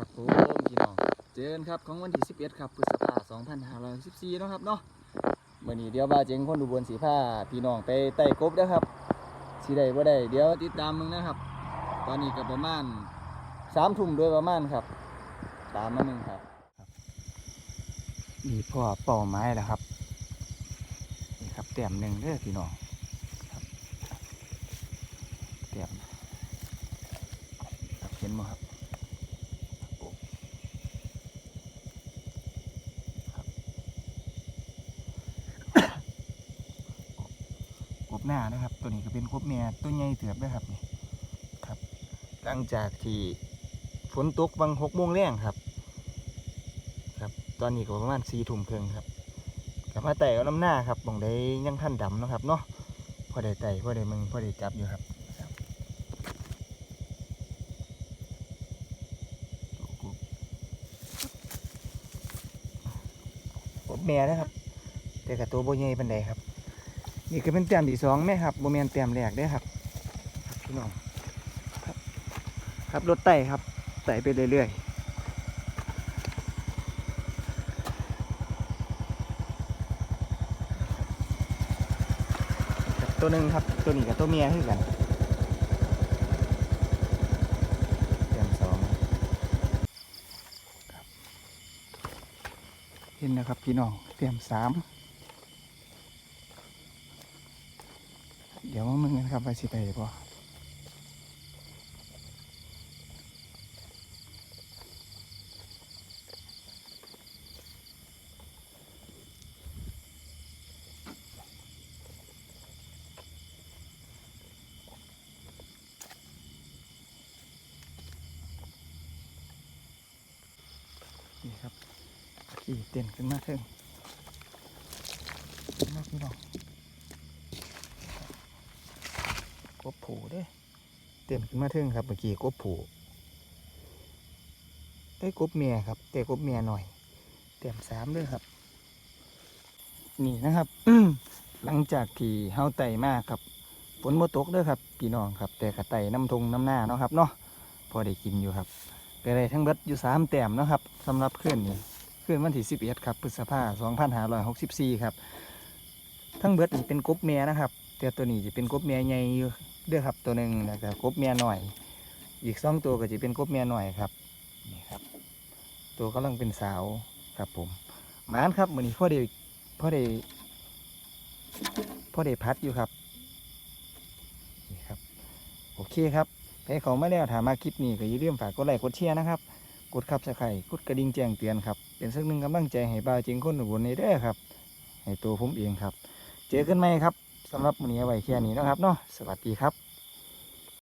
ครับผมพี่น้องเจอกันครับของวันที่ 11 ครับพฤษภา2514นะครับเนาะมื่อนี้เดี๋ยวบ่าเจงคนดูบนสีผ้าพี่น้องไปไต่กบเด้ครับสิได้บ่ได้เดี๋ยวติดตามมึงนะครับ ตอนนี้ก็ประมาณสามทุ่มโดยประมาณครับ ตามมาหนึ่งครับนี่พ่อเป่าไม้แล้วครับนี่ครับเต็มหนึ่งเด้อพี่น้องครับเต็มครับเห็นไหมครับ หน้านะครับ ตัวนี้ก็เป็นกบแม่ตัวใหญ่เถือบด้วยครับนี่ครับ หลังจากที่ฝนตกบางหกโมงแรงครับ ครับ ตอนนี้ก็ประมาณสี่ทุ่มครึ่งครับกลับมาไต่เอาน้ำหน้าครับบ่งได้ยังท่านดำนะครับเนาะพอได้ไต่พอได้มึงพอได้จับอยู่ครับครับกบแม่นะครับ แต่กับตัวโบใหญ่เป็นใดครับ นี่ก็เป็นแต้มที่สองแม่ครับโบแมนแต้มแรกเด้ครับพี่น้องครับครับรถไต่ครับไต่ไปเรื่อยๆตัวหนึ่งครับ ตัวนี้กับตัวเมียคือกันแต้มสองเห็นนะครับพี่น้องแต้มสาม เดี๋ยวมามึงกันครับว่าสิไปบ่นี่ครับขี่เต้นขึ้นมาเถิงมาพี่น้อง ก บผูเด้เต้นขึ้นมาถึงครับเมื่อกี้กบผูเอ้กบเมียครับ แต่กบเมียหน่อย เต็มสามด้วยครับ นี่นะครับหลังจากที่เฮาไต่มากครับฝนบ่ตกด้อครับพี่น้องครับ แต่กระไต่น้ำทงน้ำหน้าเนาะครับเนาะพอได้กินอยู่ครับก็ได้ทั้งเบิดอยู่สามแต้มเนาะครับสำหรับเพื่อนนี้คืนวันที่สิบเอ็ดครับพฤษภาสองพันห้าร้อยหกสิบสี่ครับ ทั้งเบิดนี่เป็นกบเมียนะครับแต่ตัวนี้จะเป็นกบเมียใหญ่อยู่ เด้อครับตัวหนึ่งแล้วก็กบเมียหน่อย อีกสองตัวก็จะเป็นกบเมียหน่อยครับนี่ครับ ตัวกำลังเป็นสาวครับผมหมานครับมือนี้พ่อได้พ่อได้พ่อได้พัดอยู่ครับนี่ครับโอเคครับไปเขาไมาแล้วถามมาคลิปนี้ก็อย่าลืมฝากกดไลค์กดแชร์นะครับกดขับสไครกดกระดิ่งแจ้งเตือนครับเป็นสักหนึ่งกำลังใจให้บ่าวจริงคนหนุ่มในเด้อครับให้ตัวผมเองครับ เจอกันไหมครับ สำหรับมือนี้ไว้แค่นี้นะครับเนาะสวัสดีครับ